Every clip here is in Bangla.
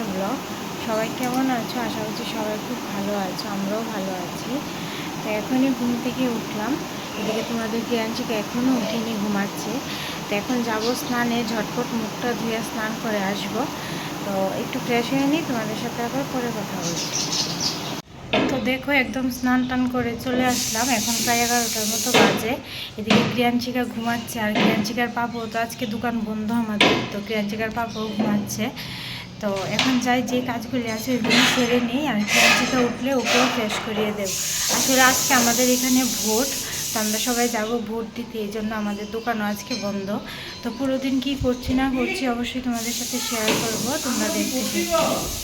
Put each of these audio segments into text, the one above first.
আমার ব্লগ। সবাই কেমন আছো? আশা করছি সবাই খুব ভালো আছো, আমরাও ভালো আছি। তো এখনই ঘুম থেকে উঠলাম। এদিকে তোমাদের প্রিয়াঞ্চিকা এখনও উঠেনি, ঘুমাচ্ছে। তো এখন যাব স্নানে, ঝটপট মুখটা ধুয়ে স্নান করে আসব। তো একটু ফ্রেশ হয়ে নিই, তোমাদের সাথে আবার পরে কথা বলছি তো দেখো, একদম স্নান টান করে চলে আসলাম। এখন প্রায় এগারোটার মতো বাজে। এদিকে ক্রিয়াঞ্চিকা ঘুমাচ্ছে, আর ক্রিয়াঞ্চিকার পাপও তো আজকে দোকান বন্ধ আমাদের। তো ক্রিয়াঞ্চিকার পাপও ঘুমাচ্ছে। তো এখন যাই যে কাজগুলি আছে ওইগুলি সেরে নিই আর ক্রিয়াঞ্চিকা উঠলে ওকেও ফ্রেশ করিয়ে দেব। আসলে আজকে আমাদের এখানে ভোট, তো আমরা সবাই যাব ভোট দিতে, এই জন্য আমাদের দোকানও আজকে বন্ধ। তো পুরো দিন কী করছি না করছি অবশ্যই তোমাদের সাথে শেয়ার করব, তোমরা দেখতে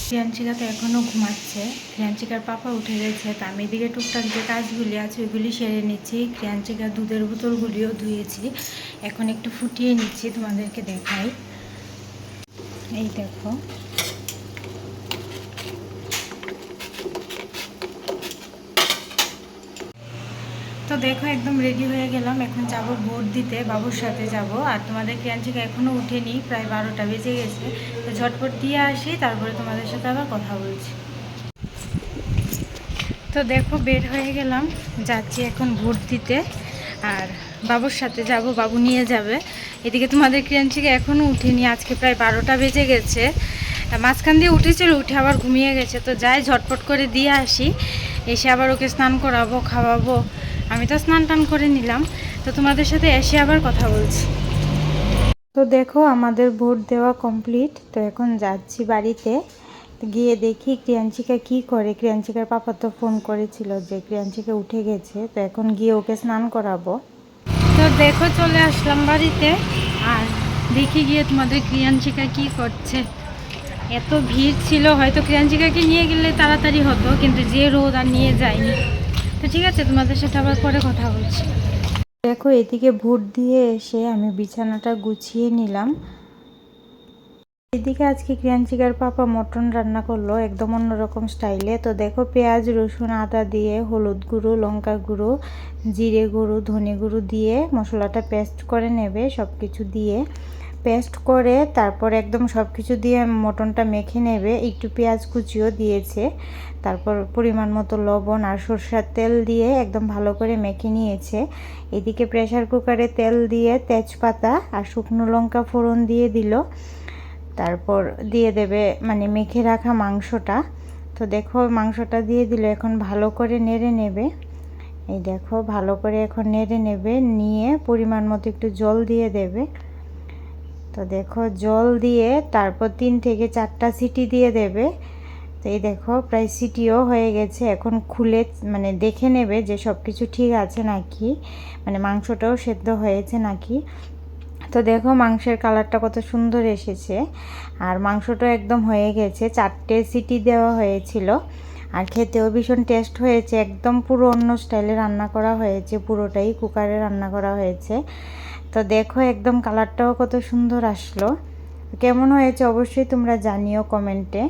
প্রিয়াঞ্চিকা তো এখনও ঘুমাচ্ছে। প্রিয়াঞ্চিকার পাপা উঠে গেছে, তো আমি এদিকে টুকটাক যে কাজগুলি আছে ওইগুলি সেরে নিচ্ছি। প্রিয়াঞ্চিকার দুধের বোতলগুলিও ধুয়েছি। এখন একটু ফুটিয়ে নিচ্ছি, তোমাদেরকে দেখাই। এই দেখো। তো দেখো, একদম রেডি হয়ে গেলাম। এখন যাব ভোট দিতে, বাবুর সাথে যাব। আর তোমাদের ক্রিয়াঞ্চিকা এখনও উঠেনি, প্রায় বারোটা বেজে গেছে। তো ঝটপট দিয়ে আসি, তারপরে তোমাদের সাথে আবার কথা বলছি। তো দেখো, বের হয়ে গেলাম। যাচ্ছি এখন ভোট দিতে। আর বাবুর সাথে যাব, বাবু নিয়ে যাবে। এদিকে তোমাদের ক্রিয়াঞ্চিকা এখনও উঠিনি, আজকে প্রায় বারোটা বেজে গেছে। মাঝখান দিয়ে উঠেছিল, উঠে আবার ঘুমিয়ে গেছে। তো যাই, ঝটপট করে দিয়ে আসি। এসে আবার ওকে স্নান করাবো, খাওয়াবো। আমি তো স্নান টান করে নিলাম। তো তোমাদের সাথে এসে আবার কথা বলছি। তো দেখো, আমাদের ভোট দেওয়া কমপ্লিট তো এখন যাচ্ছি বাড়িতে। গিয়ে দেখি ক্রিয়াঞ্চিকা কি করে। ক্রিয়াঞ্চিকার পাপা তো ফোন করেছিল যে ক্রিয়াঞ্চিকা উঠে গেছে তো এখন গিয়ে ওকে স্নান করাবো। তো দেখো চলে আসলাম বাড়িতে আর দেখি গিয়ে তোমাদের ক্রিয়াঞ্চিকা কি করছে। এত ভিড় ছিল হয়তো ক্রিয়াঞ্চিকাকে নিয়ে গেলে তাড়াতাড়ি হতো কিন্তু যে রোদ আর নিয়ে যায়নি। তো ঠিক আছে তোমাদের সাথে আবার পরে কথা বলছি। দেখো এদিকে ভোট দিয়ে এসে আমি বিছানাটা গুছিয়ে নিলাম। এদিকে আজকে ক্রিয়াঞ্চিকার পাপা মটন রান্না করল একদম অন্যরকম স্টাইলে। তো দেখো পেঁয়াজ, রসুন, আদা দিয়ে হলুদ গুঁড়ো, লঙ্কা গুঁড়ো, জিরে গুঁড়ো, ধনে গুঁড়ো দিয়ে মশলাটা পেস্ট করে নেবে সব কিছু দিয়ে। পেস্ট করে তারপর একদম সব কিছু দিয়ে মটনটা মেখে নেবে। একটু পেঁয়াজ কুচিও দিয়েছে। তারপর পরিমাণ মতো লবণ আর সরষার তেল দিয়ে একদম ভালো করে মেখে নিয়েছে। এদিকে প্রেশার কুকারে তেল দিয়ে তেজপাতা আর শুকনো লঙ্কা ফোড়ন দিয়ে দিল। তারপর দিয়ে দেবে মানে মেখে রাখা মাংসটা। তো দেখো মাংসটা দিয়ে দিল, এখন ভালো করে নেড়ে নেবে। এই দেখো, ভালো করে এখন নেড়ে নেবে, নিয়ে পরিমাণ মতো একটু জল দিয়ে দেবে। তো দেখো, জল দিয়ে তারপর তিন থেকে চারটা সিটি দিয়ে দেবে। তো এই দেখো, প্রায় সিটিও হয়ে গেছে। এখন খুলে মানে দেখে নেবে যে সব কিছু ঠিক আছে নাকি মানে মাংসটাও সেদ্ধ হয়েছে নাকি। তো দেখো মাংসের কালারটা কত সুন্দর এসেছে। আর মাংসটা একদম হয়ে গেছে, চারটে সিটি দেওয়া হয়েছিল। আর খেতেও ভীষণ টেস্ট হয়েছে, একদম পুরো অন্য স্টাইলে রান্না করা হয়েছে, পুরোটাই কুকারে রান্না করা হয়েছে। তো দেখো একদম কালারটাও কত সুন্দর আসলো। কেমন হয়েছে অবশ্যই তোমরা জানিও কমেন্টে।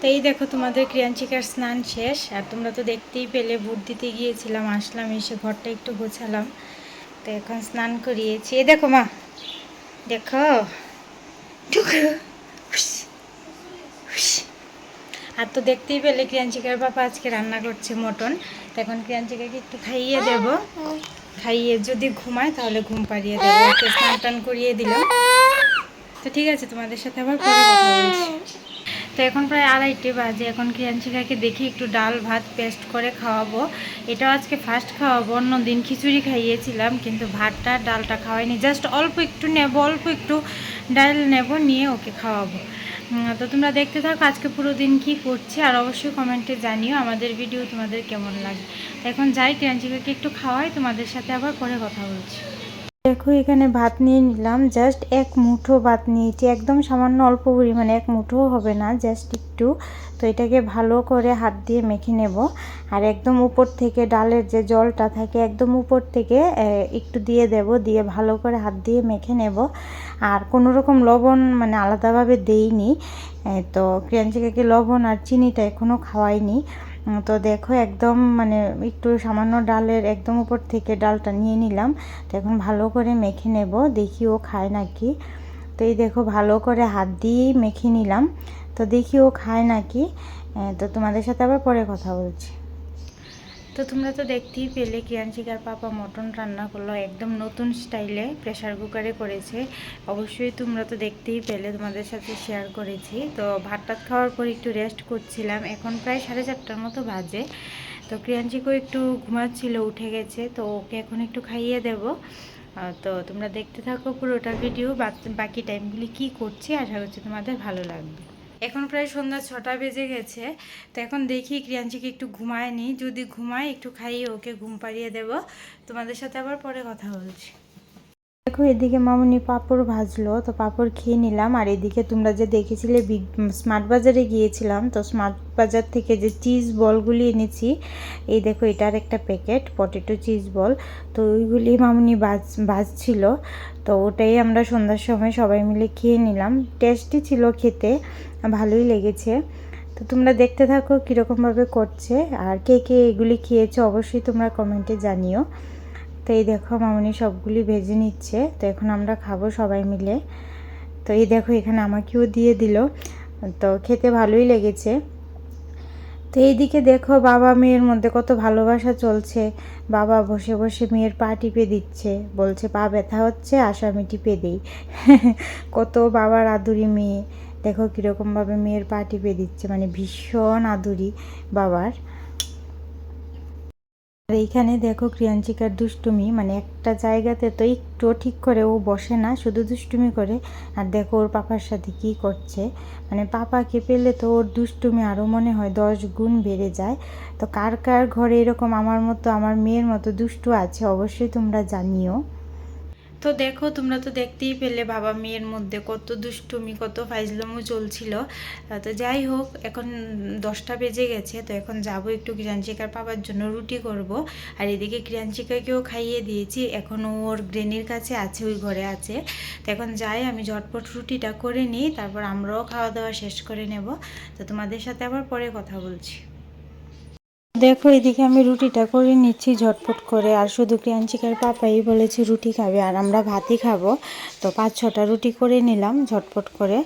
তো এই দেখো তোমাদের ক্রিয়াঞ্চিকার স্নান শেষ, আর তোমরা তো দেখতেই পেলে ভোট দিতে গিয়েছিলাম, আসলাম, এসে ঘরটা একটু গোছালাম। তো এখন স্নান করিয়েছি। এই দেখো মা, দেখো। আর তো দেখতেই পেলে ক্রিয়াঞ্চিকার বাবা আজকে রান্না করছে মটন। তো এখন ক্রিয়াঞ্চিকাকে একটু খাইয়ে দেব। খাইয়ে যদি ঘুমায় তাহলে ঘুম পাড়িয়ে দেবো। স্নান টান করিয়ে দিলাম। তো ঠিক আছে, তোমাদের সাথে আবার পরে কথা বলছি। তো এখন প্রায় আড়াইটে বাজে। এখন ক্রিয়াঞ্চিকাকে দেখি একটু ডাল, ভাত, পেস্ট করে খাওয়াবো। এটাও আজকে ফার্স্ট খাওয়াবো অন্য দিন খিচুড়ি খাইয়েছিলাম, কিন্তু ভাতটা ডালটা খাওয়াইনি। জাস্ট অল্প একটু নেব, অল্প একটু ডাল নেব, নিয়ে ওকে খাওয়াবো। তো তোমরা দেখতে থাকো আজকে পুরো দিন কী করছি, আর অবশ্যই কমেন্টে জানিও আমাদের ভিডিও তোমাদের কেমন লাগে। এখন যাই ক্রিয়াঞ্চিকাকে একটু খাওয়াই, তোমাদের সাথে আবার পরে কথা বলছি। দেখো, এখানে ভাত নিয়ে নিলাম। জাস্ট এক মুঠো ভাত নিয়েছি। একদম সামান্য অল্প পরিমাণে, এক মুঠোও হবে না, জাস্ট একটু। তো এটাকে ভালো করে হাত দিয়ে মেখে নেব। আর একদম উপর থেকে ডালের যে জলটা থাকে, একদম উপর থেকে একটু দিয়ে দেব। দিয়ে ভালো করে হাত দিয়ে মেখে নেব। আর কোনো রকম লবণ মানে আলাদাভাবে দেইনি। তো ক্রিয়াঞ্চিকাকে লবণ আর চিনিটা এখনও খাওয়াইনি। তো দেখো একদম মানে একটু সামান্য ডালের একদম উপর থেকে ডালটা নিয়ে নিলাম। তো এখন ভালো করে মেখে নেব, দেখি ও খায় নাকি। তো এই দেখো ভালো করে হাত দিয়েই মেখে নিলাম। তো দেখি ও খায় নাকি? তো তোমাদের সাথে আবার পরে কথা বলছি। তো তোমরা তো দেখতেই পেলে ক্রিয়াঞ্চিকার পাপা মটন রান্না করল, একদম নতুন স্টাইলে প্রেশার কুকারে করেছে। অবশ্যই তোমরা তো দেখতেই পেলে, তোমাদের সাথে শেয়ার করেছি। তো ভাতটা খাওয়ার পর একটু রেস্ট করছিলাম, এখন প্রায় সাড়ে চারটার মতো বাজে। তো ক্রিয়াঞ্চিকও একটু ঘুমাচ্ছিল, উঠে গেছে, তো ওকে এখন একটু খাইয়ে দেব। তো তোমরা দেখতে থাকো পুরোটা ভিডিও বাকি টাইমগুলি কি করছি, আশা করছি তোমাদের ভালো লাগবে। এখন প্রায় সন্ধ্যা ছটা বেজে গেছে, তো এখন দেখি ক্রিয়াঞ্চিকে একটু ঘুমায় নি। যদি ঘুমায়, একটু খাইয়ে ওকে ঘুম পাড়িয়ে দেব। তোমাদের সাথে আবার পরে কথা বলছি। দেখো, এদিকে মামুনি পাঁপড় ভাজলো, তো পাঁপড় খেয়ে নিলাম। আর এদিকে তোমরা যে দেখেছিলে বিগ স্মার্ট বাজারে গিয়েছিলাম, তো স্মার্ট বাজার থেকে যে চিজ বলগুলি এনেছি, এই দেখো, এটার একটা প্যাকেট, পটেটো চিজ বল। তো ওইগুলি মামুনি ভাজ, ভাজছিল, তো ওটাই আমরা সন্ধ্যার সময় সবাই মিলে খেয়ে নিলাম। টেস্টি ছিল খেতে, ভালোই লেগেছে। তো তোমরা দেখতে থাকো কীরকমভাবে করছে, আর কে কে এগুলি খেয়েছো অবশ্যই তোমরা কমেন্টে জানিও। তো এই দেখো মামনি সবগুলি ভেজে নিচ্ছে। তো এখন আমরা খাব সবাই মিলে। তো এই দেখো এখানে আমাকেও দিয়ে দিল। তো খেতে ভালোই লেগেছে। তো এইদিকে দেখো বাবা মেয়ের মধ্যে কত ভালোবাসা চলছে। বাবা বসে বসে মেয়ের পা টিপে দিচ্ছে। বলছে, পা ব্যথা হচ্ছে, আসো আমি টিপে দিই। কত বাবার আদুরি মেয়ে। দেখো কীরকমভাবে মেয়ের পা টিপে দিচ্ছে। মানে ভীষণ আদুরি বাবার। এইখানে দেখো ক্রিয়াঞ্চিকার দুষ্টুমি মানে একটা জায়গাতে তো একটু ঠিক করে ও বসে না, শুধু দুষ্টুমি করে। আর দেখো ওর পাপার সাথে কি করছে। মানে পাপাকে পেলে তো ওর দুষ্টুমি আরও মনে হয় দশ গুণ বেড়ে যায়। তো কার কার ঘরে এরকম আমার মতো, আমার মেয়ের মতো দুষ্টু আছে অবশ্যই তোমরা জানিও। তো দেখো, তোমরা তো দেখতেই পেলে বাবা মেয়ের মধ্যে কত দুষ্টুমি, কত ফাইজলামও চলছিল। তো যাই হোক, এখন দশটা বেজে গেছে, তো এখন যাব একটু ক্রিয়াঞ্চিকার পাবার জন্য রুটি করব। আর এদিকে ক্রিয়াঞ্চিকাকেও খাইয়ে দিয়েছি এখন ওর গ্রেনির কাছে আছে, ওই ঘরে আছে। তো এখন যাই, আমি ঝটপট রুটিটা করে নিই, তারপর আমরাও খাওয়া দাওয়া শেষ করে নেব। তো তোমাদের সাথে আবার পরে কথা বলছি। দেখো, এদিকে আমি রুটিটা করে নিচ্ছি ঝটপট করে। আর শুধু ক্রিয়াঞ্চিকার পাপাই বলেছি রুটি খাবে, আর আমরা ভাতই খাব। তো পাঁচ, ছটা রুটি করে নিলাম ঝটপট করে।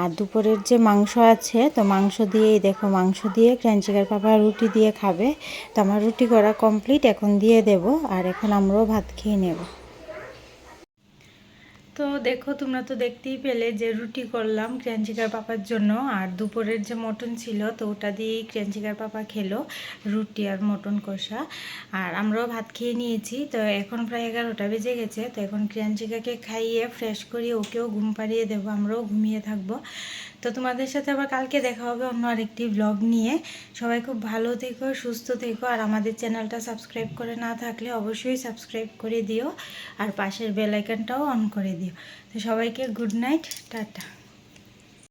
আর দুপুরের যে মাংস আছে, তো মাংস দিয়েই দেখো, মাংস দিয়ে ক্রিয়াঞ্চিকার পাপা রুটি দিয়ে খাবে। তো আমার রুটি করা কমপ্লিট এখন দিয়ে দেব। আর এখন আমরাও ভাত খেয়ে নেব। তো দেখো, তোমরা তো দেখতেই পেলে যে রুটি করলাম ক্রিয়াঞ্চিকার পাপার জন্য। আর দুপুরের যে মটন ছিল, তো ওটা দিয়েই ক্রিয়াঞ্চিকার পাপা খেলো রুটি আর মটন কষা। আর আমরাও ভাত খেয়ে নিয়েছি। তো এখন প্রায় এগারোটা বেজে গেছে। তো এখন ক্রিয়াঞ্চিকাকে খাইয়ে ফ্রেশ করিয়ে ওকেও ঘুম পাড়িয়ে দেবো, আমরাও ঘুমিয়ে থাকব। তো তোমাদের সাথে আবার কালকে দেখা হবে অন্য আরেকটি ব্লগ নিয়ে। সবাই খুব ভালো থেকো, সুস্থ থেকো। আর আমাদের চ্যানেলটা সাবস্ক্রাইব করে না থাকলে অবশ্যই সাবস্ক্রাইব করে দিও। আর পাশের বেল আইকনটাও অন করে দিও তো সবাইকে গুড নাইট টাটা।